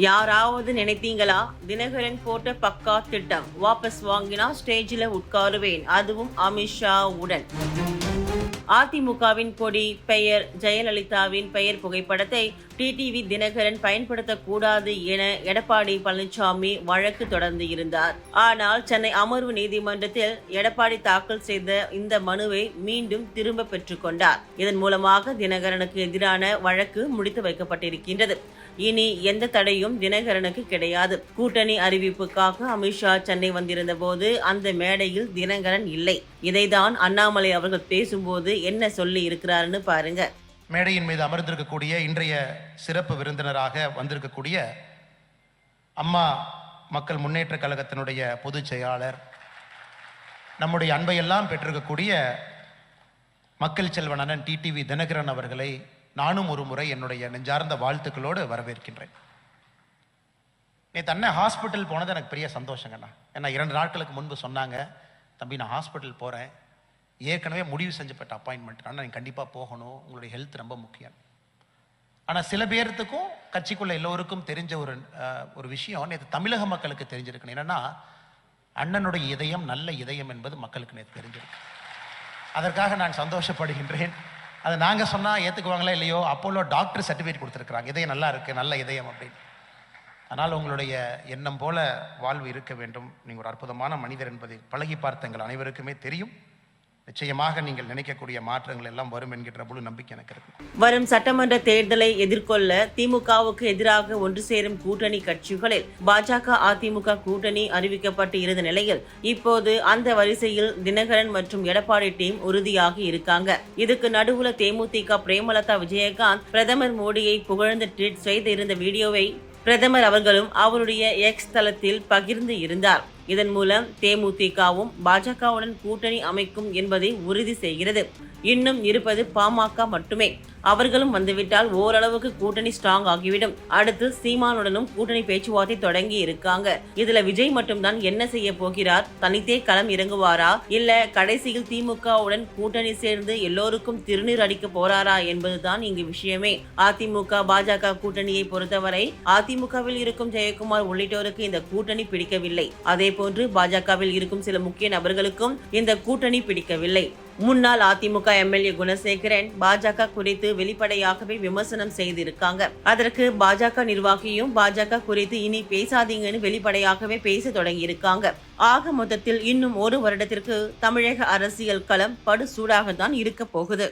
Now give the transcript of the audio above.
யாராவது நினைத்தீங்களா? தினகரன் போட்ட பக்கா திட்டம். வாபஸ் வாங்கினா ஸ்டேஜில் உட்காருவேன். அதுவும் அமித்ஷா உடன் அதிமுகவின் கொடி பெயர் ஜெயலலிதாவின் பெயர் புகைப்படத்தை டிடிவி தினகரன் பயன்படுத்தக்கூடாது என எடப்பாடி பழனிசாமி வழக்கு தொடர்ந்து இருந்தார். ஆனால் சென்னை அமர்வு நீதிமன்றத்தில் எடப்பாடி தாக்கல் செய்த இந்த மனுவை மீண்டும் திரும்ப பெற்றுக்கொண்டார் இதன் மூலமாக தினகரனுக்கு எதிரான வழக்கு முடித்து வைக்கப்பட்டிருக்கின்றது. இனி எந்த தடையும் தினகரனுக்கு கிடையாது. கூட்டணி அறிவிப்புக்காக அமித்ஷா சென்னை வந்திருந்த போது அந்த மேடையில் தினகரன் இல்லை. இதைதான் அண்ணாமலை அவர்கள் பேசும்போது என்ன சொல்லி இருக்கிறாருன்னு பாருங்க. மேடையின் மீது அமர்ந்திருக்கக்கூடிய இன்றைய சிறப்பு விருந்தினராக வந்திருக்கக்கூடிய அம்மா மக்கள் முன்னேற்ற கழகத்தினுடைய பொதுச் செயலாளர் நம்முடைய அன்பையெல்லாம் பெற்றிருக்கக்கூடிய மக்கள் செல்வன் அண்ணன் டிடிவி தினகரன் அவர்களை நானும் ஒரு முறை என்னுடைய நெஞ்சார்ந்த வாழ்த்துக்களோடு வரவேற்கின்றேன். நேற்று அண்ணன் ஹாஸ்பிட்டல் போனது எனக்கு பெரிய சந்தோஷங்கண்ணா. ஏன்னா இரண்டு நாட்களுக்கு முன்பு சொன்னாங்க தம்பி நான் ஹாஸ்பிட்டல் போகிறேன் ஏற்கனவே முடிவு செஞ்சப்பட்ட அப்பாயின்மெண்ட் ஆனால் நீங்கள் கண்டிப்பாக போகணும். உங்களுடைய ஹெல்த் ரொம்ப முக்கியம். ஆனால் சில பேர்த்துக்கும் கட்சிக்குள்ள எல்லோருக்கும் தெரிஞ்ச ஒரு ஒரு விஷயம் நேற்று தமிழக மக்களுக்கு தெரிஞ்சிருக்கணும். என்னன்னா அண்ணனுடைய இதயம் நல்ல இதயம் என்பது மக்களுக்கு நேற்று தெரிஞ்சிருக்கு. அதற்காக நான் சந்தோஷப்படுகின்றேன். அது நாங்கள் சொன்னால் ஏற்றுக்குவாங்களா இல்லையோ? அப்போலோ டாக்டர் சர்டிஃபிகேட் கொடுத்துருக்குறாங்க. இதயம் நல்லா இருக்குது நல்ல இதயம் அப்படின்னு. ஆனால் உங்களுடைய எண்ணம் போல வாழ்வு இருக்க வேண்டும். நீங்கள் ஒரு அற்புதமான மனிதர் என்பதை பழகி பார்த்த எங்கள் அனைவருக்குமே தெரியும். நிச்சயமாக நீங்கள் நினைக்கக்கூடிய மாற்றங்கள் எல்லாம் வரும் என்கின்ற முழு நம்பிக்கை எனக்கு இருக்கு. வரும் சட்டமன்ற தேர்தலை எதிர்கொள்ள திமுகவுக்கு எதிராக ஒன்று சேரும் கூட்டணி கட்சிகளில் பாஜக அதிமுக கூட்டணி அறிவிக்கப்பட்டு இருந்த நிலையில் இப்போது அந்த வரிசையில் தினகரன் மற்றும் எடப்பாடி டீம் உறுதியாக இருக்காங்க. இதுக்கு நடுவுல தேமுதிக பிரேமலதா விஜயகாந்த் பிரதமர் மோடியை புகழ்ந்து ட்வீட் செய்திருந்த வீடியோவை பிரதமர் அவர்களும் அவருடைய எக்ஸ் தளத்தில் பகிர்ந்து இருந்தார். இதன் மூலம் தேமுதிகவும் பாஜகவுடன் கூட்டணி அமைக்கும் என்பதை உறுதி செய்கிறது. இன்னும் இருப்பது பாமக மட்டுமே. அவர்களும் வந்துவிட்டால் ஓரளவுக்கு கூட்டணி ஸ்ட்ராங் ஆகிவிடும். அடுத்து சீமானுடனும் கூட்டணி பேச்சுவார்த்தை தொடங்கி இருக்காங்க. இதுல விஜய் மட்டும்தான் என்ன செய்ய போகிறார்? தனித்தே களம் இறங்குவாரா? இல்ல கடைசியில் திமுகவுடன் கூட்டணி சேர்ந்து எல்லோருக்கும் திருநீர் அடிக்க போறாரா என்பதுதான் இங்கு விஷயமே. அதிமுக பாஜக கூட்டணியை பொறுத்தவரை அதிமுகவில் இருக்கும் ஜெயக்குமார் உள்ளிட்டோருக்கு இந்த கூட்டணி பிடிக்கவில்லை. அதே போன்று பாஜகவில் இருக்கும் சில முக்கிய நபர்களுக்கும் இந்த கூட்டணி பிடிக்கவில்லை. முன்னாள் அதிமுக எம்எல்ஏ குணசேகரன் பாஜக குறித்து வெளிப்படையாகவே விமர்சனம் செய்திருக்காங்க. அதற்கு பாஜக நிர்வாகியும் பாஜக குறித்து இனி பேசாதீங்கன்னு வெளிப்படையாகவே பேச தொடங்கி இருக்காங்க ஆக மொத்தத்தில் இன்னும் ஒரு வருடத்திற்கு தமிழக அரசியல் களம் படு சூடாகத்தான் இருக்க போகுது